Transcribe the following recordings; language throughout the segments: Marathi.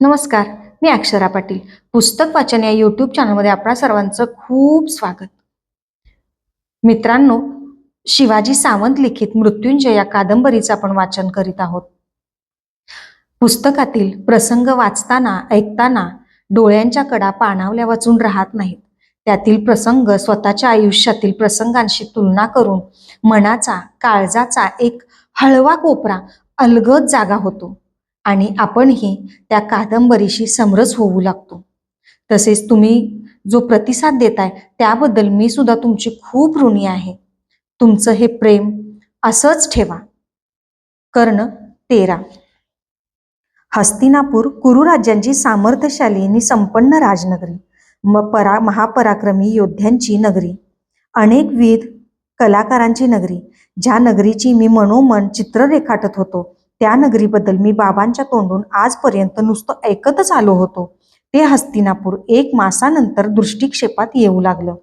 नमस्कार मी अक्षरा पाटील. पुस्तक वाचन या युट्यूब चॅनलमध्ये आपल्या सर्वांचं खूप स्वागत. मित्रांनो शिवाजी सावंत लिखित मृत्युंजय या कादंबरीचं आपण वाचन करीत आहोत. पुस्तकातील प्रसंग वाचताना ऐकताना डोळ्यांच्या कडा पाणावल्या वाचून राहत नाहीत. त्यातील प्रसंग स्वतःच्या आयुष्यातील प्रसंगांशी तुलना करून मनाचा काळजाचा एक हळवा कोपरा अलगद जागा होतो. आणि आपणही त्या कादंबरीशी समरस होऊ लागतो. तसेच तुम्ही जो प्रतिसाद देताय त्याबद्दल मी सुद्धा तुमची खूप ऋणी आहे. तुमचं हे प्रेम असंच ठेवा. कर्ण तेरा. हस्तिनापूर कुरुराज्यांची सामर्थ्यशाली आणि संपन्न राजनगरी म परा महापराक्रमी योद्ध्यांची नगरी अनेकविध कलाकारांची नगरी ज्या नगरीची मी मनोमन चित्र रेखाटत होतो त्या नगरीबद्दल मी बाबांच्या तोंडून आजपर्यंत नुसतं ऐकतच आलो होतो. ते हस्तिनापूर एक मासानंतर दृष्टिक्षेपात येऊ लागलं.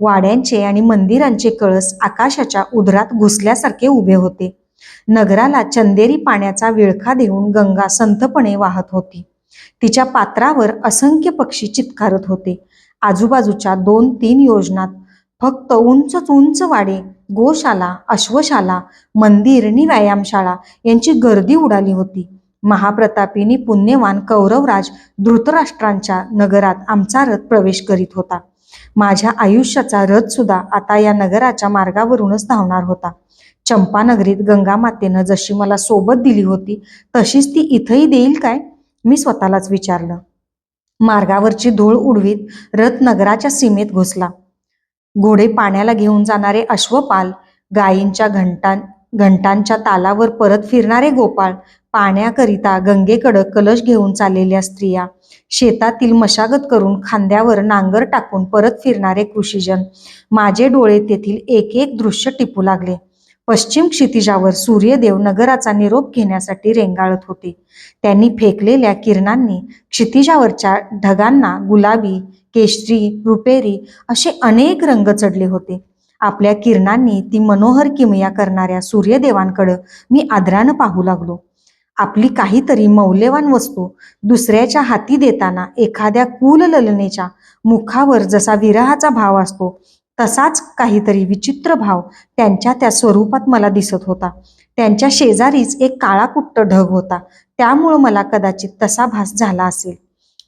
वाड्यांचे आणि मंदिरांचे कळस आकाशाच्या उदरात घुसल्यासारखे उभे होते. नगराला चंदेरी पाण्याचा विळखा देऊन गंगा संथपणे वाहत होती. तिच्या पात्रावर असंख्य पक्षी चित्कारत होते. आजूबाजूच्या दोन तीन योजनात फक्त उंचच उंच वाडे गोशाला अश्वशाला मंदिर आणि व्यायामशाळा यांची गर्दी उडाली होती. महाप्रतापीनी पुण्यवान कौरवराज धृतराष्ट्रांच्या नगरात आमचा रथ प्रवेश करीत होता. माझ्या आयुष्याचा रथ सुद्धा आता या नगराच्या मार्गावरूनच धावणार होता. चंपानगरीत गंगामातेनं जशी मला सोबत दिली होती तशीच ती इथंही देईल काय? मी स्वतःलाच विचारलं. मार्गावरची धूळ उडवीत रथ नगराच्या सीमेत घुसला. घोडे पाण्याला घेऊन जाणारे अश्वपाल गायींच्या घंटां घंटांच्या तालावर परत फिरणारे गोपाळ पाण्याकरिता गंगेकडं कलश घेऊन चाललेल्या स्त्रिया शेतातील मशागत करून खांद्यावर नांगर टाकून परत फिरणारे कृषीजन माझे डोळे तेथील एक एक दृश्य टिपू लागले. पश्चिम क्षितिजावर सूर्यदेव नगराचा निरोप घेण्यासाठी रेंगाळत होते. त्यांनी फेकलेल्या किरणांनी क्षितिजावरच्या ढगांना गुलाबी केशरी रुपेरी असे अनेक रंग चढले होते. आपल्या किरणांनी ती मनोहर किमया करणाऱ्या सूर्यदेवांकडं मी आदरानं पाहू लागलो. आपली काहीतरी मौल्यवान वस्तू दुसऱ्याच्या हाती देताना एखाद्या कुल ललनेच्या मुखावर जसा विरहाचा भाव असतो तसाच काहीतरी विचित्र भाव त्यांच्या त्या स्वरूपात मला दिसत होता. त्यांच्या शेजारीच एक काळा कुट्ट ढग होता. त्यामुळं मला कदाचित तसा भास झाला असेल.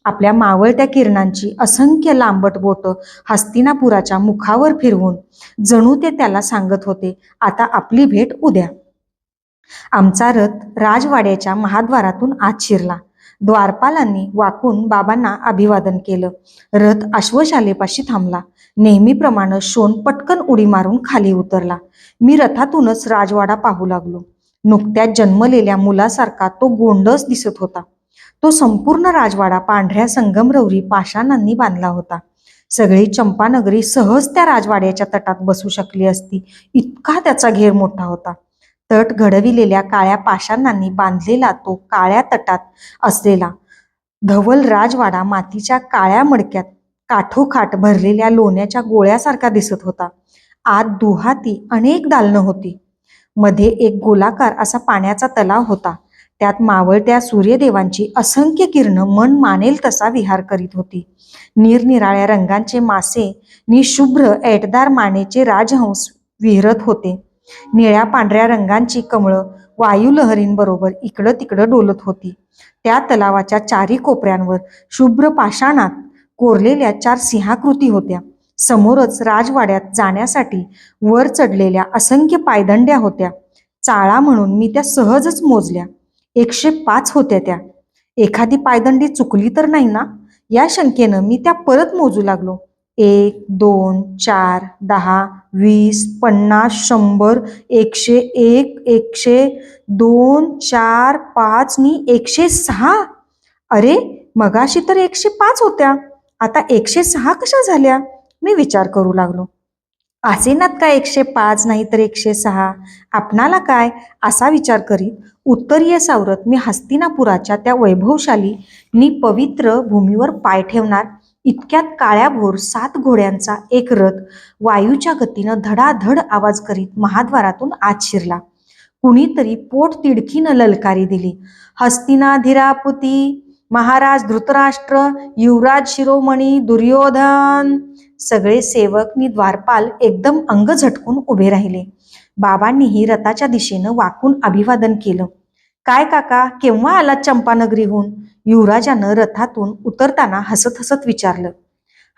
आपल्या मावळत्या किरणांची असंख्य लांबट बोट हस्तिनापुराच्या मुखावर फिरवून जणू ते त्याला सांगत होते आता आपली भेट उद्या. आमचा रथ राजवाड्याच्या महाद्वारातून आत शिरला. द्वारपालांनी वाकून बाबांना अभिवादन केलं. रथ अश्वशालेपाशी थांबला. नेहमीप्रमाणे शोन पटकन उडी मारून खाली उतरला. मी रथातूनच राजवाडा पाहू लागलो. नुकत्याच जन्मलेल्या मुलासारखा तो गोंडस दिसत होता. तो संपूर्ण राजवाडा पांढऱ्या संगमरवरी पाषाणांनी बांधला होता. सगळी चंपानगरी सहज त्या राजवाड्याच्या तटात बसू शकली असती. इतका त्याचा घेर मोठा होता. तट घडविलेल्या काळ्या पाषाणांनी बांधलेला तो काळ्या तटात असलेला धवल राजवाडा मातीच्या काळ्या मडक्यात काठोखाट भरलेल्या लोण्याच्या गोळ्यासारखा दिसत होता. आत दुहाती अनेक दालनं होती. मध्ये एक गोलाकार असा पाण्याचा तलाव होता. त्यात मावळत्या सूर्यदेवांची असंख्य किरणं मन मानेल तसा विहार करीत होती. निरनिराळ्या रंगांचे मासे निशुभ्र ऐटदार मानेचे राजहंस विहरत होते. निळ्या पांढऱ्या रंगांची कमळं वायुलहरींबरोबर इकडं तिकडं डोलत होती. त्या तलावाच्या चारी कोपऱ्यांवर शुभ्र पाषाणात कोरलेल्या चार सिंहाकृती होत्या. समोरच राजवाड्यात जाण्यासाठी वर चढलेल्या असंख्य पायदंड्या होत्या. चाळा म्हणून मी त्या सहजच मोजल्या. एकशे पाच होत्या त्या. एखादी पायदंडी चुकली तर नाही ना? या शंकेनं मी त्या परत मोजू लागलो. एक दोन चार दहा वीस पन्नास शंभर एकशे एक एकशे दोन चार पाच नी एकशे सहा. अरे मगाशी तर एकशे पाच होत्या. आता एकशे सहा कशा झाल्या? मी विचार करू लागलो. असेनात काय एकशे पाच नाही तर एकशे सहा? आपणाला काय? असा विचार करीत उत्तरीय सावरत मी हस्तिनापुराच्या त्या वैभवशाली नि पवित्र भूमीवर पाय ठेवणार इतक्यात काळ्याभोर सात घोड्यांचा एक रथ वायूच्या गतीनं धडाधड आवाज करीत महाद्वारातून आत शिरला. कुणीतरी पोट तिडकीनं ललकारी दिली. हस्तिनाधिरापुती महाराज धृतराष्ट्र युवराज शिरोमणी दुर्योधन. सगळे सेवक नि द्वारपाल एकदम अंग झटकून उभे राहिले. बाबांनीही रथाच्या दिशेनं वाकून अभिवादन केलं. काय काका केव्हा आलात चंपानगरीहून? युवराजानं रथातून उतरताना हसत हसत विचारलं.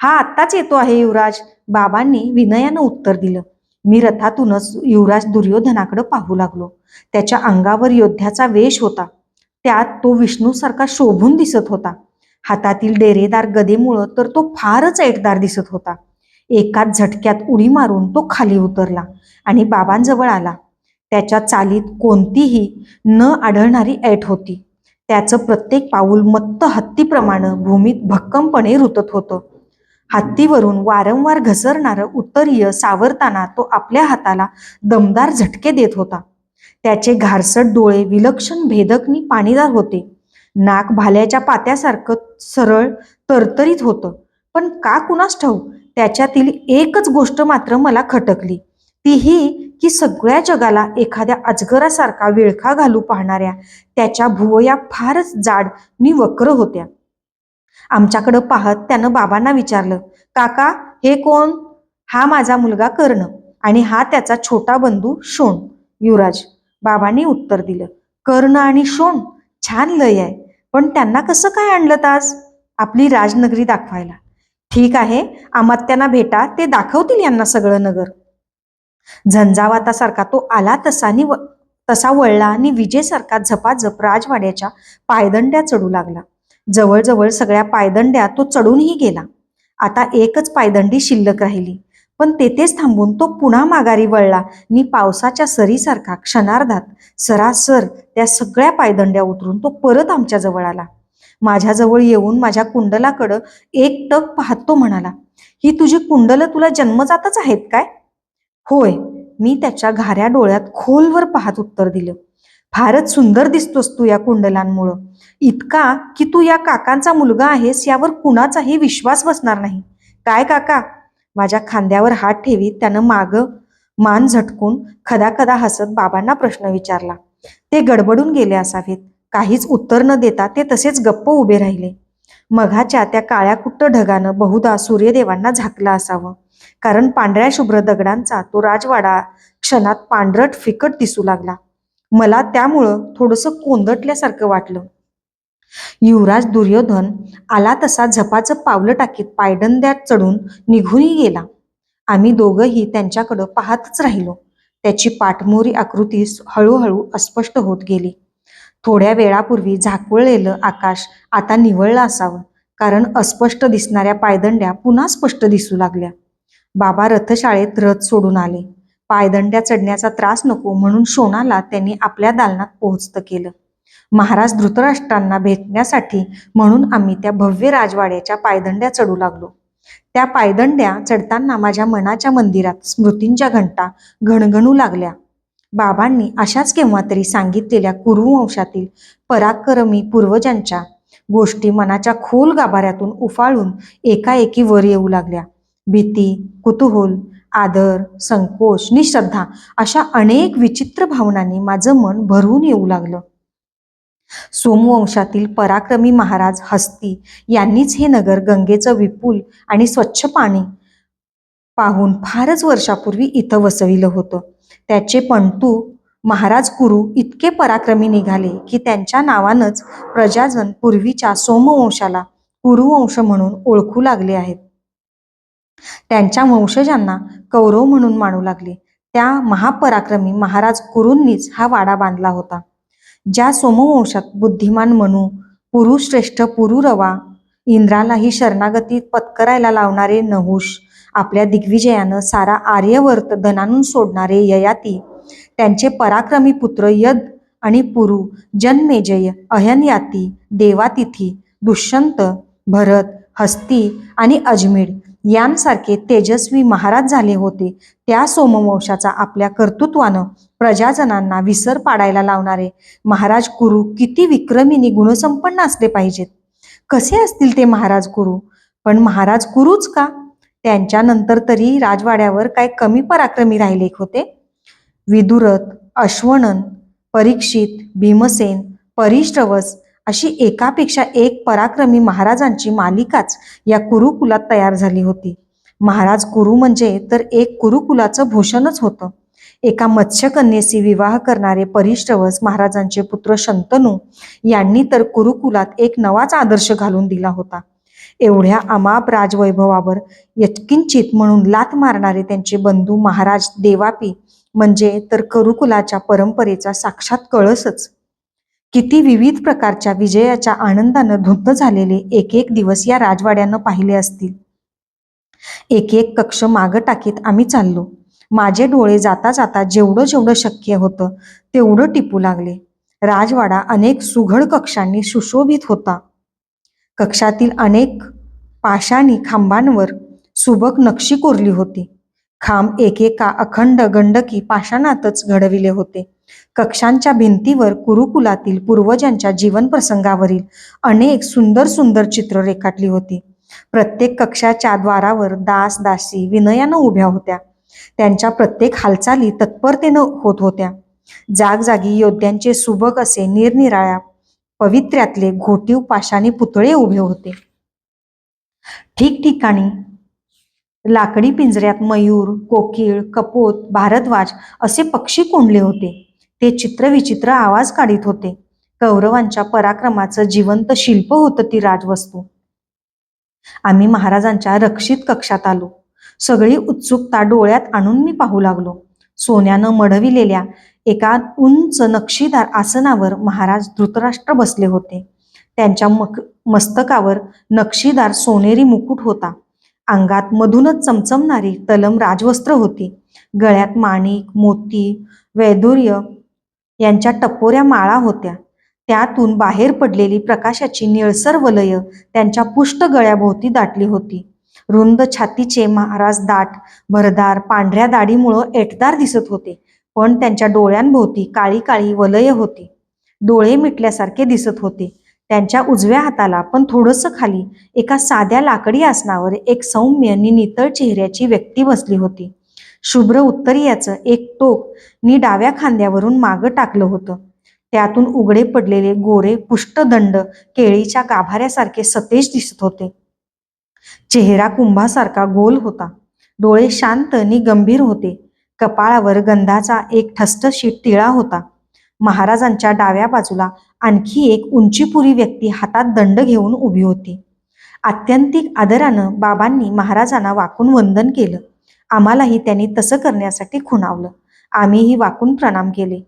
हा आत्ताच येतो आहे युवराज. बाबांनी विनयानं उत्तर दिलं. मी रथातूनच युवराज दुर्योधनाकडे पाहू लागलो. त्याच्या अंगावर योद्ध्याचा वेश होता. त्यात तो विष्णूसारखा शोभून दिसत होता. हातातील डेरेदार गदेमुळं तर तो फारच ऐटदार दिसत होता. एकाच झटक्यात उडी मारून तो खाली उतरला आणि बाबांजवळ आला. त्याच्या चालीत कोणतीही न आढळणारी ऐट होती. त्याचं प्रत्येक पाऊल मत्त हत्तीप्रमाणे भूमीत भक्कमपणे रुतत होतं. हत्तीवरून वारंवार घसरणारं उत्तरीय सावरताना तो आपल्या हाताला दमदार झटके देत होता. त्याचे घारसट डोळे विलक्षण भेदकनी पाणीदार होते. नाक भाल्याच्या पात्यासारखं सरळ तरतरीत होतं. पण का कुणास ठाऊक त्याच्यातील एकच गोष्ट मात्र मला खटकली. ती ही की सगळ्या जगाला एखाद्या अजगरासारखा विळखा घालू पाहणाऱ्या त्याच्या भुवया फारच जाड नि वक्र होत्या. आमच्याकडं पाहत त्यानं बाबांना विचारलं काका हे कोण? हा माझा मुलगा कर्ण आणि हा त्याचा छोटा बंधू शोण युवराज. बाबांनी उत्तर दिलं. कर्ण आणि शोण छान लय आहे. पण त्यांना कसं काय आणलं आज आपली राजनगरी दाखवायला. ठीक आहे अमात्यांना भेटा ते दाखवतील यांना सगळं नगर. झंझावातासारखा तो आला तसानी व- तसा वळला आणि विजेसारखा झपाझप राजवाड्याच्या पायदंड्या चढू लागला. जवळजवळ सगळ्या पायदंड्या तो चढूनही गेला. आता एकच पायदंडी शिल्लक राहिली. पण तेथेच थांबून तो पुन्हा माघारी वळला. नि पावसाच्या सरीसारखा क्षणार्धात सरासर त्या सगळ्या पायदंड्या उतरून तो परत आमच्या जवळ आला. माझ्याजवळ येऊन माझ्या कुंडलाकडं एक टक पाहतो म्हणाला ही तुझी कुंडलं तुला जन्मजातच आहेत काय? होय. मी त्याच्या घाऱ्या डोळ्यात खोलवर पाहत उत्तर दिलं. फारच सुंदर दिसतोस तू या कुंडलांमुळं. इतका की तू या काकांचा मुलगा आहेस यावर कुणाचाही विश्वास बसणार नाही. काय काका? माझ्या खांद्यावर हात ठेवीत त्यानं माग मान झटकून खदा खदा हसत बाबांना प्रश्न विचारला. ते गडबडून गेले असावेत. काहीच उत्तर न देता ते तसेच गप्प उभे राहिले. मघाच्या त्या काळ्या कुट्ट ढगानं बहुधा सूर्यदेवांना झाकला असावं. कारण पांढऱ्या शुभ्र दगडांचा तो राजवाडा क्षणात पांढरट फिकट दिसू लागला. मला त्यामुळं थोडंसं कोंदटल्यासारखं वाटलं. युवराज दुर्योधन आला तसा झपाझप पावलं टाकीत पायदंड्यात चढून निघूनही गेला. आम्ही दोघंही त्यांच्याकडं पाहतच राहिलो. त्याची पाठमोरी आकृती हळूहळू अस्पष्ट होत गेली. थोड्या वेळापूर्वी झाकवळलेलं आकाश आता निवळलं असावं कारण अस्पष्ट दिसणाऱ्या पायदंड्या पुन्हा स्पष्ट दिसू लागल्या. बाबा रथशाळेत रथ सोडून आले. पायदंड्या चढण्याचा त्रास नको म्हणून शोणाला त्यांनी आपल्या दालनात पोहोचतं केलं. महाराज धृतराष्ट्रांना भेटण्यासाठी म्हणून आम्ही त्या भव्य राजवाड्याच्या पायदंड्या चढू लागलो. त्या पायदंड्या चढताना माझ्या मनाच्या मंदिरात स्मृतींच्या घंटा घणघणू लागल्या. बाबांनी अशाच केव्हा तरी सांगितलेल्या कुरुवंशातील पराक्रमी पूर्वजांच्या गोष्टी मनाच्या खोल गाभाऱ्यातून उफाळून एकाएकी वर येऊ लागल्या. भीती कुतूहल आदर संकोच निश्रद्धा अशा अनेक विचित्र भावनांनी माझं मन भरून येऊ लागलं. सोमवंशातील पराक्रमी महाराज हस्ती यांनीच हे नगर गंगेचं विपुल आणि स्वच्छ पाणी पाहून फारच वर्षापूर्वी इथं वसविलं होतं. त्याचे पणतू महाराज कुरु इतके पराक्रमी निघाले की त्यांच्या नावानंच प्रजाजन पूर्वीच्या सोमवंशाला कुरुवंश म्हणून ओळखू लागले आहेत. त्यांच्या वंशजांना कौरव म्हणून मानू लागले. त्या महापराक्रमी महाराज कुरूंनीच हा वाडा बांधला होता. ज्या सोमवंशात बुद्धिमान मनू पुरुश्रेष्ठ पुरुरवा इंद्रालाही शरणागती पत्करायला लावणारे नहुष आपल्या दिग्विजयानं सारा आर्यवर्त धनानून सोडणारे ययाती त्यांचे पराक्रमी पुत्र यद आणि पुरु जन्मेजय अहनयाती देवातिथी दुष्यंत भरत हस्ती आणि अजमेर यांसारखे तेजस्वी महाराज झाले होते. त्या सोमवंशाचा आपल्या कर्तृत्वानं प्रजाजनांना विसर पाडायला लावणारे महाराज गुरु किती विक्रमीनी गुणसंपन्न असले पाहिजेत. कसे असतील ते महाराज गुरु पण महाराज कुरूच का? त्यांच्यानंतर तरी राजवाड्यावर काय कमी पराक्रमी राहिले होते? विदुरथ अश्वनन परीक्षित भीमसेन परिश्रवस अशी एकापेक्षा एक पराक्रमी महाराजांची मालिकाच या कुरुकुलात तयार झाली होती. महाराज कुरु म्हणजे तर एक कुरुकुलाचं भूषणच होतं. एका मत्स्यकन्येशी विवाह करणारे परिश्रवस महाराजांचे पुत्र शंतनू यांनी तर कुरुकुलात एक नवाच आदर्श घालून दिला होता. एवढ्या अमाप राजवैभवावर यत्किंचित म्हणून लात मारणारे त्यांचे बंधू महाराज देवापी म्हणजे तर कुरुकुलाच्या परंपरेचा साक्षात कळसच. किती विविध प्रकारच्या विजयाच्या आनंदानं धुंद झालेले एक एक दिवस या राजवाड्यानं पाहिले असतील. एक एक कक्ष मागं टाकीत आम्ही चाललो. माझे डोळे जाता जाता जेवढं जेवढं शक्य होतं तेवढं टिपू लागले. राजवाडा अनेक सुघड कक्षांनी सुशोभित होता. कक्षातील अनेक पाषाणी खांबांवर सुबक नक्षी कोरली होती. खांब एकेका अखंड गंडकी पाषाणातच घडविले होते. कक्षांच्या भिंतीवर कुरुकुलातील पूर्वजांच्या जीवन प्रसंगावरील अनेक सुंदर सुंदर चित्र रेखाटली होती. प्रत्येक कक्षाच्या द्वारावर दास दासी विनयानं उभ्या होत्या. त्यांच्या प्रत्येक हालचाली तत्परतेनं होत होत्या. जागजागी योद्ध्यांचे सुबक असे निरनिराळ्या पवित्र्यातले घोटीव पाशाने पुतळे उभे होते. ठिकठिकाणी लाकडी पिंजऱ्यात मयूर कोकिळ कपोत भारद्वाज असे पक्षी कोंडले होते. ते चित्रविचित्र आवाज काढीत होते. कौरवांच्या पराक्रमाचं जिवंत शिल्प होतं ती राजवस्तू. आम्ही महाराजांच्या रक्षित कक्षात आलो. सगळी उत्सुकता डोळ्यात आणून मी पाहू लागलो. सोन्यानं मढविलेल्या एका उंच नक्षीदार आसनावर महाराज धृतराष्ट्र बसले होते. त्यांच्या मक मस्तकावर नक्षीदार सोनेरी मुकुट होता. अंगात मधूनच चमचमणारी तलम राजवस्त्र होती. गळ्यात माणिक मोती वैदुर्य यांच्या टपोऱ्या माळा होत्या. त्यातून बाहेर पडलेली प्रकाशाची निळसर वलय त्यांच्या पुष्ट गळ्याभोवती दाटली होती. रुंद छातीचे महाराज दाट भरदार पांढऱ्या दाढीमुळं एटदार दिसत होते पण त्यांच्या डोळ्यांभोवती काळी काळी वलय होती. डोळे मिटल्यासारखे दिसत होते. त्यांच्या उजव्या हाताला पण थोडंसं खाली एका साध्या लाकडी आसनावर एक सौम्य आणि नितळ चेहऱ्याची व्यक्ती बसली होती. शुभ्र उत्तरीयाचं एक टोक नी डाव्या खांद्यावरून मागं टाकलं होतं. त्यातून उघडे पडलेले गोरे पुष्टदंड केळीच्या गाभाऱ्यासारखे सतेज दिसत होते. चेहरा कुंभासारखा गोल होता. डोळे शांत नि गंभीर होते. कपाळावर गंधाचा एक ठसठशीत टिळा होता. महाराजांच्या डाव्या बाजूला आणखी एक उंचीपुरी व्यक्ती हातात दंड घेऊन उभी होती. आत्यंतिक आदरानं बाबांनी महाराजांना वाकून वंदन केलं. आम्हालाही त्यांनी तसं करण्यासाठी खुणावलं. आम्हीही वाकून प्रणाम केले.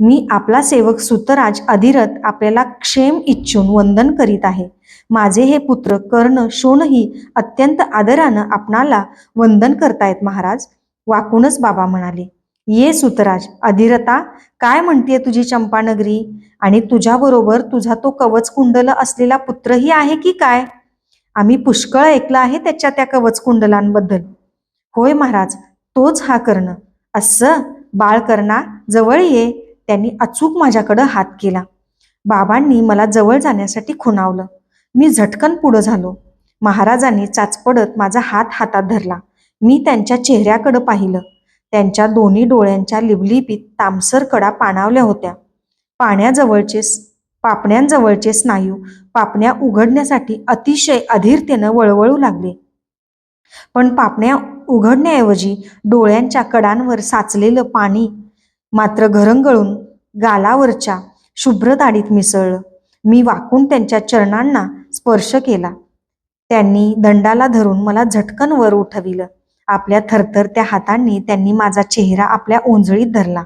मी आपला सेवक सुतराज अधिरथ आपल्याला क्षेम इच्छून वंदन करीत आहे. माझे हे पुत्र कर्ण शोणही अत्यंत आदरानं आपणाला वंदन करतायत महाराज. वाकूनच बाबा म्हणाले ये सुतराज अधिरता काय म्हणतीये तुझी चंपानगरी? आणि तुझ्याबरोबर तुझा तो कवच कुंडल असलेला पुत्रही आहे की काय? आम्ही पुष्कळ ऐकलं आहे त्याच्या त्या कवच कुंडलांबद्दल होय महाराज तोच हा कर्ण. असं बाळकर्णा जवळ ये. त्यांनी अचूक माझ्याकडं हात केला. बाबांनी मला जवळ जाण्यासाठी खुणावलं. मी झटकन पुढं झालो. महाराजांनी चाचपडत माझा हात हातात धरला. मी त्यांच्या चेहऱ्याकडं पाहिलं. त्यांच्या दोन्ही डोळ्यांच्या लिबलिबीत तामसर कडा पाणावल्या होत्या. पाण्याजवळचे पापण्यांजवळचे स्नायू पापण्या उघडण्यासाठी अतिशय अधीरतेनं वळवळू लागले. पण पापण्या उघडण्याऐवजी डोळ्यांच्या कडांवर साचलेलं पाणी मात्र घरंगळून गालावरच्या शुभ्र दाढीत मिसळलं. मी वाकून त्यांच्या चरणांना स्पर्श केला. त्यांनी दंडाला धरून मला झटकन वर उठविलं. आपल्या थरथरत्या हातांनी त्यांनी माझा चेहरा आपल्या ओंजळीत धरला.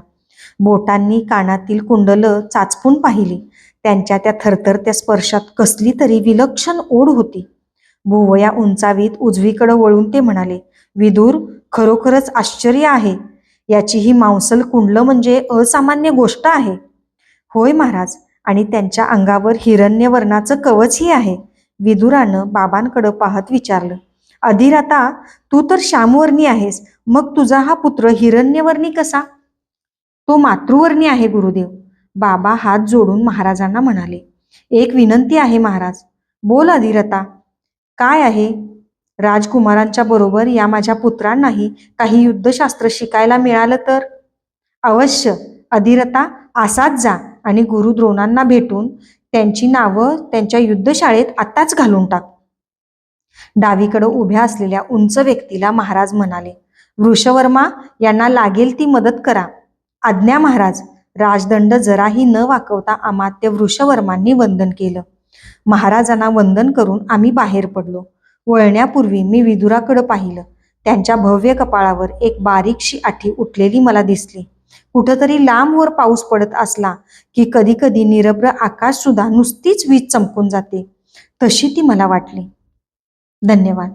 बोटांनी कानातील कुंडलं चाचपून पाहिली. त्यांच्या त्या थरथरत्या स्पर्शात कसली तरी विलक्षण ओढ होती. भुवया उंचावीत उजवीकडे वळून ते म्हणाले विदूर खरोखरच आश्चर्य आहे. याची ही मांसल कुंडलं म्हणजे असामान्य गोष्ट आहे. होय महाराज आणि त्यांच्या अंगावर हिरण्यवर्णाचं कवचही आहे विदुरानं बाबांकडं पाहत विचारलं. अधिराता तू तर श्यामवर्णी आहेस मग तुझा हा पुत्र हिरण्यवर्णी कसा? तो मातृवर्णी आहे गुरुदेव बाबा हात जोडून महाराजांना म्हणाले. एक विनंती आहे महाराज बोल अधिरता काय आहे? राजकुमारांच्या बरोबर या माझ्या पुत्रांनाही काही युद्धशास्त्र शिकायला मिळालं तर? अवश्य. अधिरता असाच जा आणि गुरु द्रोणांना भेटून त्यांची नावं त्यांच्या युद्धशाळेत आत्ताच घालून टाक. डावीकडे उभ्या असलेल्या उंच व्यक्तीला महाराज म्हणाले वृषवर्मा यांना लागेल ती मदत करा. आज्ञा महाराज राजदंड जराही न वाकवता अमात्य वृषवर्मांनी वंदन केलं. महाराजांना वंदन करून आम्ही बाहेर पडलो. वळण्यापूर्वी मी विदुराकडं पाहिलं. त्यांच्या भव्य कपाळावर एक बारीकशी आठी उठलेली मला दिसली. कुठंतरी लांबवर पाऊस पडत असला की कधी कधी निरभ्र आकाश सुद्धा नुसतीच वीज चमकून जाते. तशी ती मला वाटली. धन्यवाद.